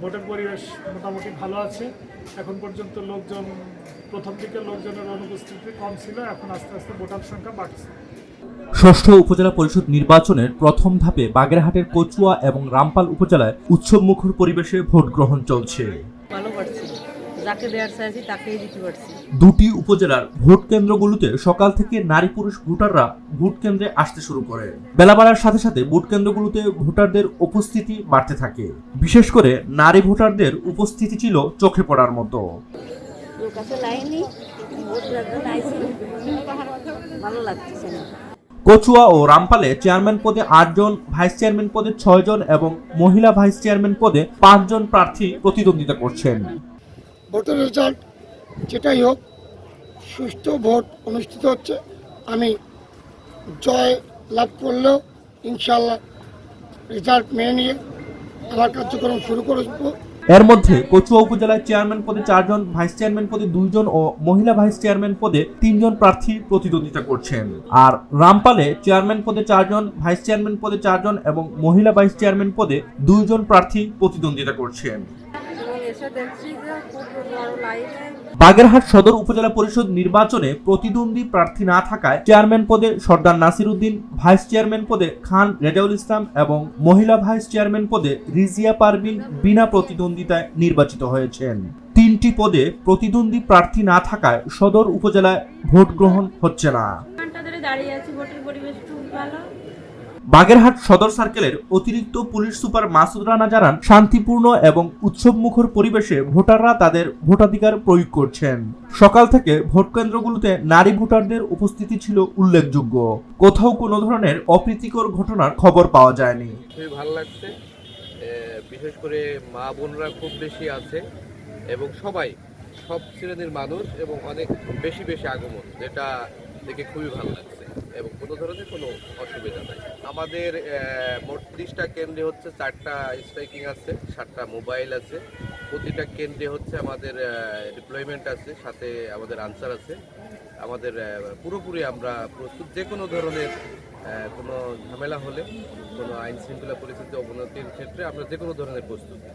ভোটের পরিবেশ মোটামুটি ভালো আছে। এখন পর্যন্ত লোকজন প্রথম দিকে লোকজনের অনুপস্থিতি কম ছিল এখন আস্তে আস্তে ভোটার সংখ্যা বাড়ছে। ষষ্ঠ উপজেলা পরিষদ নির্বাচনের প্রথম ধাপে বাগেরহাটের কচুয়া এবং রামপাল উপজেলায় উৎসবমুখর পরিবেশে ভোট গ্রহণ চলছে যাকে দেওয়ার চাইছি তাকেই দিতে পারছি। দুটি উপজেলার ভোট কেন্দ্রগুলোতে সকাল থেকে নারী পুরুষ ভোটাররা ভোট কেন্দ্রে আসতে শুরু করে। বেলা বাড়ার সাথে সাথে ভোট কেন্দ্রগুলোতে ভোটারদের উপস্থিতি বাড়তে থাকে। বিশেষ করে নারী ভোটারদের উপস্থিতি ছিল চোখে পড়ার মতো। ভালো না। কচুয়া ও রামপালে চেয়ারম্যান পদে আটজন ভাইস চেয়ারম্যান পদে ছয়জন এবং মহিলা ভাইস চেয়ারম্যান পদে পাঁচজন প্রার্থী প্রতিদ্বন্দ্বিতা করছেন। ভোটের রেজাল্ট যেটাই হোক, সুষ্ঠু ভোট অনুষ্ঠিত হচ্ছে। আমি জয় লাভ করলেও ইনশাল্লাহ রেজাল্ট মেনে নিয়ে আমার কার্যক্রম শুরু করব এর মধ্যে কচুয়া উপজেলায় চেয়ারম্যান পদে চারজন ভাইস চেয়ারম্যান পদে দুইজন ও মহিলা ভাইস চেয়ারম্যান পদে তিনজন প্রার্থী প্রতিদ্বন্দ্বিতা করছেন। আর রামপালে চেয়ারম্যান পদে চারজন ভাইস চেয়ারম্যান পদে চারজন এবং মহিলা ভাইস চেয়ারম্যান পদে দুইজন প্রার্থী প্রতিদ্বন্দ্বিতা করছেন। এসে দেখছি যে খুব বড় লাইনে। বাগেরহাট সদর উপজেলা পরিষদ নির্বাচনে প্রতিদ্বন্দ্বী প্রার্থী না থাকায় চেয়ারম্যান পদে সর্দার নাসির উদ্দিন ভাইস চেয়ারম্যান পদে খান রেজাউল ইসলাম এবং মহিলা ভাইস চেয়ারম্যান পদে রিজিয়া পারভিন বিনা প্রতিদ্বন্দ্বিতায় নির্বাচিত হয়েছেন। তিনটি পদে প্রতিদ্বন্দ্বী প্রার্থী না থাকায় সদর উপজেলায় ভোট গ্রহণ হচ্ছে না। দাঁড়িয়ে আছি ভোটের পরিবেশ খুব ভালো। বাগেরহাট সদর সার্কেলের অতিরিক্ত পুলিশ সুপার মাসুদ রানা জানান, শান্তিপূর্ণ এবং উৎসবমুখর পরিবেশে ভোটাররা তাদের ভোটাধিকার প্রয়োগ করছেন। সকাল থেকে ভোট কেন্দ্রগুলোতে নারী ভোটারদের উপস্থিতি ছিল উল্লেখযোগ্য। কোথাও কোনো ধরনের অপ্রীতিকর ঘটনার খবর পাওয়া যায়নি। খুবই ভালো লাগছে। বিশেষ করে মা বোনরা খুব বেশি আছে এবং সবাই সব শ্রেণির মানুষ এবং অনেক বেশি বেশি আগমন, যেটা দেখে খুবই ভালো লাগছে এবং কোনো ধরনের কোনো অসুবিধা নাই। আমাদের মোট ত্রিশটা কেন্দ্রে হচ্ছে চারটা স্ট্রাইকিং আছে, সাতটা মোবাইল আছে, প্রতিটা কেন্দ্রে হচ্ছে আমাদের ডিপ্লয়মেন্ট আছে, সাথে আমাদের আনসার আছে। আমাদের পুরোপুরি আমরা প্রস্তুত, যে কোনো ধরনের কোনো ঝামেলা হলে, কোনো আইন শৃঙ্খলা পরিস্থিতি অবনতির ক্ষেত্রে আমরা যে কোনো ধরনের প্রস্তুতি।